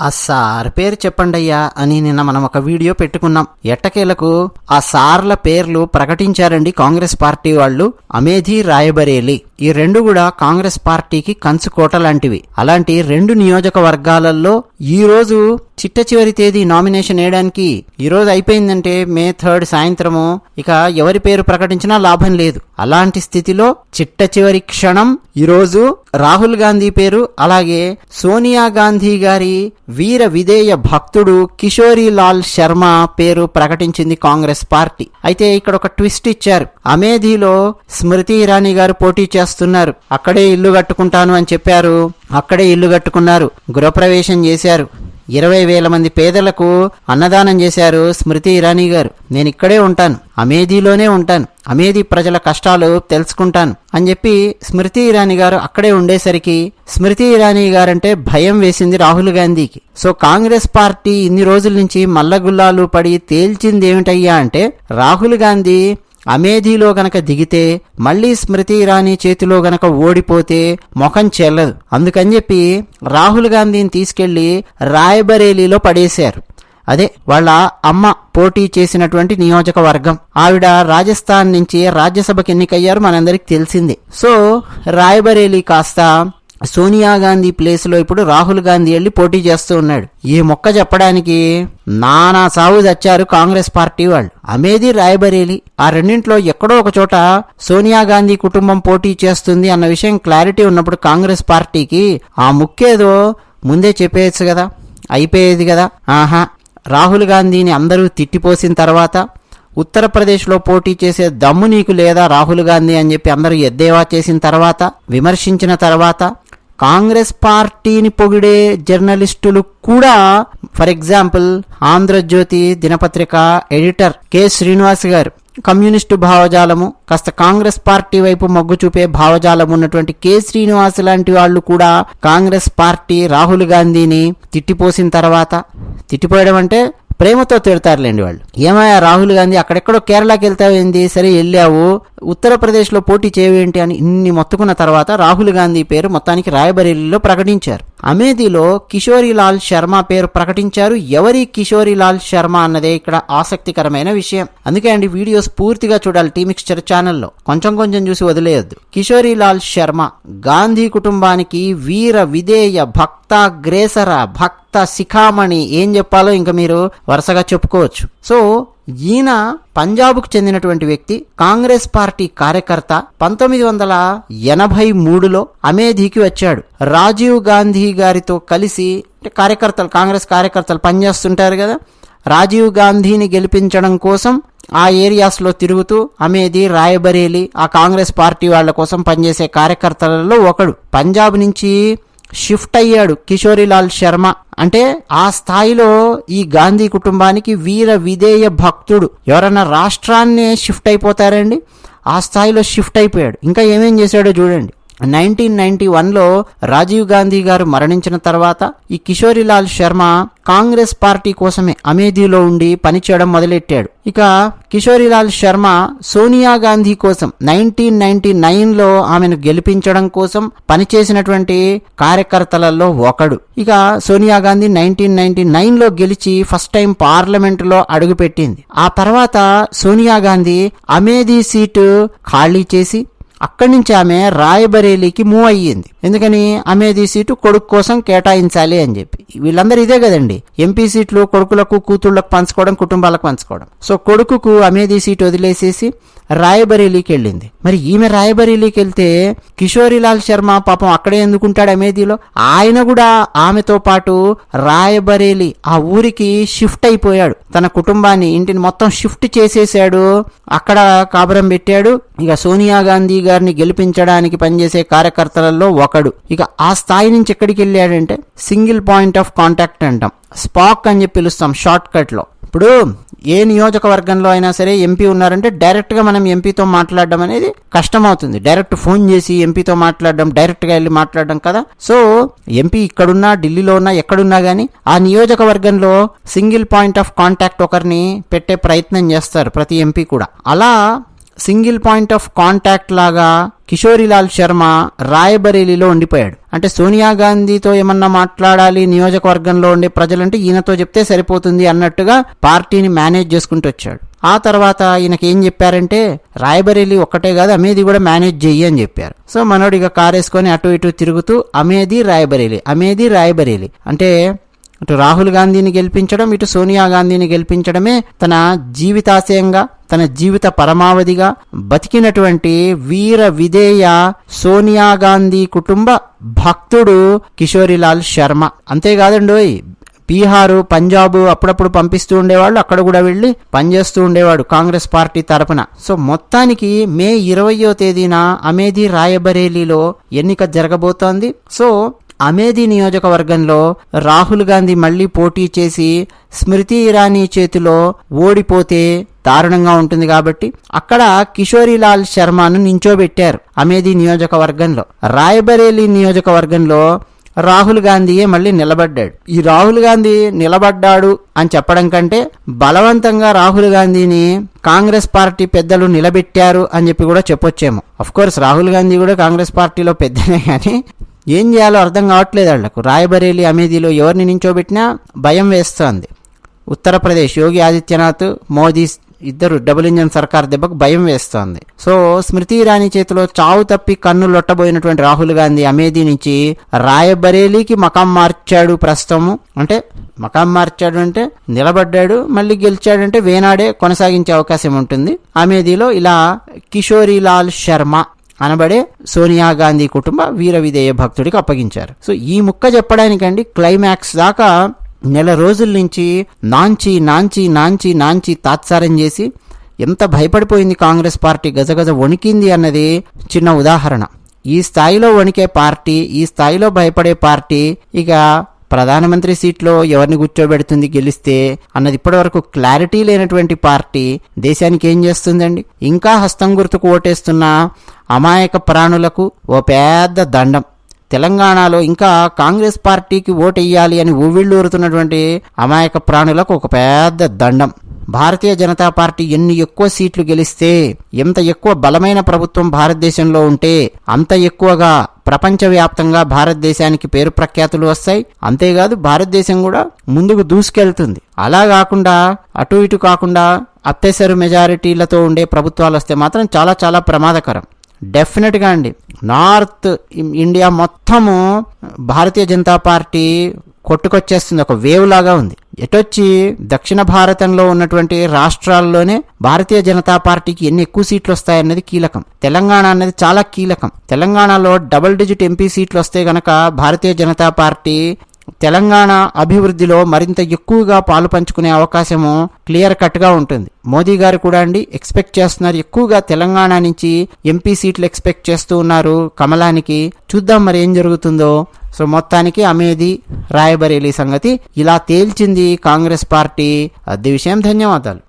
ఆ సార్ పేరు చెప్పండయ్యా అని నిన్న మనం ఒక వీడియో పెట్టుకున్నాం. ఎట్టకేలకు ఆ సార్ల పేర్లు ప్రకటించారండి కాంగ్రెస్ పార్టీ వాళ్ళు అమేధి రాయబరేలి. ఈ రెండు కూడా కాంగ్రెస్ పార్టీకి కంచుకోట లాంటివి. అలాంటి రెండు నియోజకవర్గాలలో ఈ రోజు చిట్ట చివరి తేదీ నామినేషన్ వేయడానికి ఈ రోజు అయిపోయిందంటే మే థర్డ్ సాయంత్రము. ఇక ఎవరి పేరు ప్రకటించినా లాభం లేదు. అలాంటి స్థితిలో చిట్ట చివరి క్షణం ఈరోజు రాహుల్ గాంధీ పేరు అలాగే సోనియా గాంధీ గారి వీర విధేయ భక్తుడు కిషోరీ లాల్ శర్మ పేరు ప్రకటించింది కాంగ్రెస్ పార్టీ. అయితే ఇక్కడ ఒక ట్విస్ట్ ఇచ్చారు. అమేధీలో స్మృతి ఇరానీ గారు పోటీ చేస్తున్నారు. అక్కడే ఇల్లు కట్టుకుంటాను అని చెప్పారు. అక్కడే ఇల్లు కట్టుకున్నారు. గృహప్రవేశం చేశారు. ఇరవై వేల మంది పేదలకు అన్నదానం చేశారు స్మృతి ఇరానీ గారు. నేను ఇక్కడే ఉంటాను. అమేధీలోనే ఉంటాను. అమేధీ ప్రజల కష్టాలు తెలుసుకుంటాను అని చెప్పి స్మృతి ఇరానీ గారు అక్కడే ఉండేసరికి స్మృతి ఇరానీ గారంటే భయం వేసింది రాహుల్ గాంధీకి. సో కాంగ్రెస్ పార్టీ ఇన్ని రోజుల నుంచి మల్లగుల్లాలు పడి తేల్చింది ఏమిటయ్యా అంటే రాహుల్ గాంధీ అమేధీలో గనక దిగితే మళ్ళీ స్మృతి ఇరానీ చేతిలో గనక ఓడిపోతే ముఖం చెల్లదు. అందుకని చెప్పి రాహుల్ గాంధీని తీసుకెళ్ళి రాయబరేలీలో పడేశారు. అదే వాళ్ళ అమ్మ పోటీ చేసినటువంటి నియోజకవర్గం. ఆవిడ రాజస్థాన్ నుంచి రాజ్యసభకి ఎన్నికయ్యారు మనందరికి తెలిసిందే. సో రాయబరేలీ కాస్త సోనియా గాంధీ ప్లేస్లో ఇప్పుడు రాహుల్ గాంధీ వెళ్ళి పోటీ చేస్తూ ఉన్నాడు. ఈ మొక్క చెప్పడానికి నానా సాగు తెచ్చారు కాంగ్రెస్ పార్టీ వాళ్ళు. అమేది రాయబరేలి ఆ రెండింట్లో ఎక్కడో ఒక చోట సోనియా గాంధీ కుటుంబం పోటీ చేస్తుంది అన్న విషయం క్లారిటీ ఉన్నప్పుడు కాంగ్రెస్ పార్టీకి ఆ ముక్కేదో ముందే చెప్పేయచ్చు కదా. అయిపోయేది కదా. ఆహా. రాహుల్ గాంధీని అందరూ తిట్టిపోసిన తర్వాత ఉత్తరప్రదేశ్లో పోటీ చేసే దమ్ము నీకు లేదా రాహుల్ గాంధీ అని చెప్పి అందరూ ఎద్దేవా చేసిన తర్వాత విమర్శించిన తర్వాత కాంగ్రెస్ పార్టీని పొగిడే జర్నలిస్టులు కూడా ఫర్ ఎగ్జాంపుల్ ఆంధ్రజ్యోతి దినపత్రిక ఎడిటర్ కె. శ్రీనివాస్ గారు. కమ్యూనిస్టు భావజాలము కాస్త కాంగ్రెస్ పార్టీ వైపు మొగ్గు చూపే భావజాలం ఉన్నటువంటి కె. శ్రీనివాస్ లాంటి వాళ్ళు కూడా కాంగ్రెస్ పార్టీ రాహుల్ గాంధీని తిట్టిపోసిన తర్వాత తిట్టిపోయడం అంటే ప్రేమతో తిడతారులేండి వాళ్ళు. ఏమయ్యా రాహుల్ గాంధీ అక్కడెక్కడో కేరళకి వెళ్తావేంది? సరే వెళ్ళావు. ఉత్తరప్రదేశ్లో పోటీ చేయవేంటి అని ఇన్ని మొత్తుకున్న తర్వాత రాహుల్ గాంధీ పేరు మొత్తానికి రాయబరేలీలో ప్రకటించారు. అమేధీలో కిషోరీలాల్ శర్మ పేరు ప్రకటించారు. ఎవరి కిషోరీలాల్ శర్మ అన్నదే ఇక్కడ ఆసక్తికరమైన విషయం. అందుకే అండి వీడియోస్ పూర్తిగా చూడాలి టీమిక్స్చర్ ఛానల్లో. కొంచెం కొంచెం చూసి వదిలేయద్దు. కిషోరీలాల్ శర్మ గాంధీ కుటుంబానికి వీర విధేయ భక్తాగ్రేసర భక్త శిఖామణి ఏం చెప్పాలో ఇంకా మీరు వరుసగా చెప్పుకోవచ్చు. సో ఈయన పంజాబ్కు చెందినటువంటి వ్యక్తి కాంగ్రెస్ పార్టీ కార్యకర్త పంతొమ్మిది వందల ఎనభై మూడులో అమేధీకి వచ్చాడు. రాజీవ్ గాంధీ గారితో కలిసి అంటే కార్యకర్తలు కాంగ్రెస్ కార్యకర్తలు పనిచేస్తుంటారు కదా. రాజీవ్ గాంధీని గెలిపించడం కోసం ఆ ఏరియాస్లో తిరుగుతూ అమేది రాయబరేలి ఆ కాంగ్రెస్ పార్టీ వాళ్ళ కోసం పనిచేసే కార్యకర్తలలో ఒకడు. పంజాబ్ నుంచి షిఫ్ట్ అయ్యాడు కిషోరీలాల్ శర్మ. అంటే ఆ స్థాయిలో ఈ గాంధీ కుటుంబానికి వీర విధేయ భక్తుడు. ఎవరన్నా రాష్ట్రాన్నే షిఫ్ట్ అయిపోతారండి? ఆ స్థాయిలో షిఫ్ట్ అయిపోయాడు. ఇంకా ఏమేం చేశాడో చూడండి. నైన్టీన్ నైన్టీ వన్లో రాజీవ్ గాంధీ గారు మరణించిన తర్వాత ఈ కిషోరీలాల్ శర్మ కాంగ్రెస్ పార్టీ కోసమే అమేధీలో ఉండి పనిచేయడం మొదలెట్టాడు. ఇక కిషోరీలాల్ శర్మ సోనియా గాంధీ కోసం నైన్టీన్ నైన్టీ నైన్లో ఆమెను గెలిపించడం కోసం పనిచేసినటువంటి కార్యకర్తలలో ఒకడు. ఇక సోనియా గాంధీ నైన్టీన్ నైన్టీ నైన్లో గెలిచి ఫస్ట్ టైం పార్లమెంటులో అడుగుపెట్టింది. ఆ తర్వాత సోనియా గాంధీ అమేధీ సీటు ఖాళీ చేసి అక్కడి నుంచి ఆమె రాయబరేలీకి మూవ్ అయ్యింది. ఎందుకని? ఆమెది సీటు కొడుకు కోసం కేటాయించాలి అని చెప్పి. వీళ్ళందరూ ఇదే కదండి. ఎంపీ సీట్లు కొడుకులకు కూతుళ్ళకు పంచుకోవడం కుటుంబాలకు పంచుకోవడం. సో కొడుకుకు అమేది సీటు వదిలేసేసి రాయబరేలీకి వెళ్ళింది. మరి ఈమె రాయబరేలీకి వెళ్తే కిషోరీలాల్ శర్మ పాపం అక్కడే ఎందుకుంటాడు అమేదిలో ఆయన కూడా ఆమెతో పాటు రాయబరేలి ఆ ఊరికి షిఫ్ట్ అయిపోయాడు. తన కుటుంబాన్ని ఇంటిని మొత్తం షిఫ్ట్ చేసేసాడు. అక్కడ కాపురం పెట్టాడు. ఇక సోనియా గాంధీ గారిని గెలిపించడానికి పనిచేసే కార్యకర్తలలో ఒకడు. ఇక ఆ స్థాయి నుంచి ఎక్కడికి వెళ్ళాడంటే సింగిల్ పాయింట్ ఆఫ్ కాంటాక్ట్ అంటాం. స్పాక్ అని చెప్పి పిలుస్తాం షార్ట్ కట్లో ఇప్పుడు ఏ నియోజకవర్గంలో అయినా సరే ఎంపీ ఉన్నారంటే డైరెక్ట్గా మనం ఎంపీతో మాట్లాడడం అనేది కష్టమవుతుంది. డైరెక్ట్ ఫోన్ చేసి ఎంపీతో మాట్లాడడం డైరెక్ట్గా వెళ్ళి మాట్లాడడం కదా. సో ఎంపీ ఇక్కడున్నా ఢిల్లీలో ఉన్నా ఎక్కడున్నా గానీ ఆ నియోజకవర్గంలో సింగిల్ పాయింట్ ఆఫ్ కాంటాక్ట్ ఒకరిని పెట్టే ప్రయత్నం చేస్తారు ప్రతి ఎంపీ కూడా. అలా సింగిల్ పాయింట్ ఆఫ్ కాంటాక్ట్ లాగా కిషోరిలాల్ శర్మ రాయబరేలీలో ఉండిపోయాడు. అంటే సోనియా గాంధీతో ఏమన్నా మాట్లాడాలి నియోజకవర్గంలో ఉండే ప్రజలంటే ఈయనతో చెప్తే సరిపోతుంది అన్నట్టుగా పార్టీని మేనేజ్ చేసుకుంటూ వచ్చాడు. ఆ తర్వాత ఈయనకి ఏం చెప్పారంటే రాయబరేలీ ఒక్కటే కాదు అమేది కూడా మేనేజ్ చెయ్యి అని చెప్పారు. సో మనోడు ఇక కారేసుకొని అటు ఇటు తిరుగుతూ అమేది రాయబరేలీ అమేది రాయబరేలీ. అంటే ఇటు రాహుల్ గాంధీని గెలిపించడం ఇటు సోనియా గాంధీని గెలిపించడమే తన జీవితాశయంగా తన జీవిత పరమావధిగా బతికినటువంటి వీర విధేయ సోనియా గాంధీ కుటుంబ భక్తుడు కిషోరిలాల్ శర్మ. అంతేకాదండోయ్ బీహారు పంజాబు అప్పుడప్పుడు పంపిస్తూ ఉండేవాళ్ళు అక్కడ కూడా వెళ్ళి పనిచేస్తూ ఉండేవాడు కాంగ్రెస్ పార్టీ తరపున. సో మొత్తానికి మే ఇరవయో తేదీన అమేధి రాయబరేలీలో ఎన్నిక జరగబోతోంది. సో అమేధి నియోజకవర్గంలో రాహుల్ గాంధీ మళ్ళీ పోటీ చేసి స్మృతి ఇరానీ చేతిలో ఓడిపోతే దారుణంగా ఉంటుంది కాబట్టి అక్కడ కిషోరీలాల్ శర్మను నించోబెట్టారు అమేధి నియోజకవర్గంలో. రాయబరేలీ నియోజకవర్గంలో రాహుల్ గాంధీయే మళ్ళీ నిలబడ్డాడు. ఈ రాహుల్ గాంధీ నిలబడ్డాడు అని చెప్పడం కంటే బలవంతంగా రాహుల్ గాంధీని కాంగ్రెస్ పార్టీ పెద్దలు నిలబెట్టారు అని చెప్పి కూడా చెప్పొచ్చేమో. అఫ్ కోర్స్ రాహుల్ గాంధీ కూడా కాంగ్రెస్ పార్టీలో పెద్దనే కానీ ఏం చేయాలో అర్థం కావట్లేదు వాళ్ళకు రాయబరేలీ అమేధీలో ఎవరిని నించోబెట్టినా భయం వేస్తోంది. ఉత్తరప్రదేశ్ యోగి ఆదిత్యనాథ్ మోదీ ఇద్దరు డబుల్ ఇంజన్ సర్కార్ దెబ్బకు భయం వేస్తోంది. సో స్మృతి ఇరానీ చేతిలో చావు తప్పి కన్ను లొట్టబోయినటువంటి రాహుల్ గాంధీ అమేధీ నుంచి రాయబరేలీకి మకాం మార్చాడు ప్రస్తుతము. అంటే మకాం మార్చాడు అంటే నిలబడ్డాడు మళ్ళీ గెలిచాడంటే వేనాడే కొనసాగించే అవకాశం ఉంటుంది. అమేధీలో ఇలా కిషోరీలాల్ శర్మ అనబడే సోనియా గాంధీ కుటుంబ వీర విధేయ భక్తుడికి అప్పగించారు. సో ఈ ముక్క చెప్పడానికండి క్లైమాక్స్ దాకా నెల రోజుల నుంచి నాంచి నాంచి నాంచి నాంచి తాత్సారం చేసి ఎంత భయపడిపోయింది కాంగ్రెస్ పార్టీ గజగజ వణికింది అన్నది చిన్న ఉదాహరణ. ఈ స్థాయిలో వణికే పార్టీ ఈ స్థాయిలో భయపడే పార్టీ ఇక ప్రధానమంత్రి సీట్లో ఎవరిని కూర్చోబెడుతుంది గెలిస్తే అన్నది ఇప్పటివరకు క్లారిటీ లేనటువంటి పార్టీ దేశానికి ఏం చేస్తుందండి? ఇంకా హస్తం గుర్తుకు ఓటేస్తున్న అమాయక ప్రాణులకు ఓ పెద్ద దండం. తెలంగాణలో ఇంకా కాంగ్రెస్ పార్టీకి ఓటెయ్యాలి అని ఊవిళ్ళూరుతున్నటువంటి అమాయక ప్రాణులకు ఒక పెద్ద దండం. భారతీయ జనతా పార్టీ ఎన్ని ఎక్కువ సీట్లు గెలిస్తే ఎంత ఎక్కువ బలమైన ప్రభుత్వం భారతదేశంలో ఉంటే అంత ఎక్కువగా ప్రపంచవ్యాప్తంగా భారతదేశానికి పేరు ప్రఖ్యాతులు వస్తాయి. అంతేకాదు భారతదేశం కూడా ముందుకు దూసుకెళ్తుంది. అలా కాకుండా అటు ఇటు కాకుండా అత్యవసర మెజారిటీలతో ఉండే ప్రభుత్వాలు వస్తే మాత్రం చాలా చాలా ప్రమాదకరం. డెఫినెట్గా అండి. నార్త్ ఇండియా మొత్తము భారతీయ జనతా పార్టీ కొట్టుకొచ్చేస్తుంది. ఒక వేవ్ లాగా ఉంది. ఎటొచ్చి దక్షిణ భారతంలో ఉన్నటువంటి రాష్ట్రాల్లోనే భారతీయ జనతా పార్టీకి ఎన్ని ఎక్కువ సీట్లు వస్తాయన్నది కీలకం. తెలంగాణ అన్నది చాలా కీలకం. తెలంగాణలో డబుల్ డిజిట్ ఎంపీ సీట్లు వస్తే గనక భారతీయ జనతా పార్టీ తెలంగాణ అభివృద్ధిలో మరింత ఎక్కువగా పాలు పంచుకునే అవకాశము క్లియర్ కట్గా ఉంటుంది. మోదీ గారు కూడా అండి ఎక్స్పెక్ట్ చేస్తున్నారు. ఎక్కువగా తెలంగాణ నుంచి ఎంపీ సీట్లు ఎక్స్పెక్ట్ చేస్తూ ఉన్నారు కమలానికి. చూద్దాం మరి ఏం జరుగుతుందో. సో మొత్తానికి అమేది రాయబరేలీ సంగతి ఇలా తేల్చింది కాంగ్రెస్ పార్టీ. అది విషయం ధన్యవాదాలు.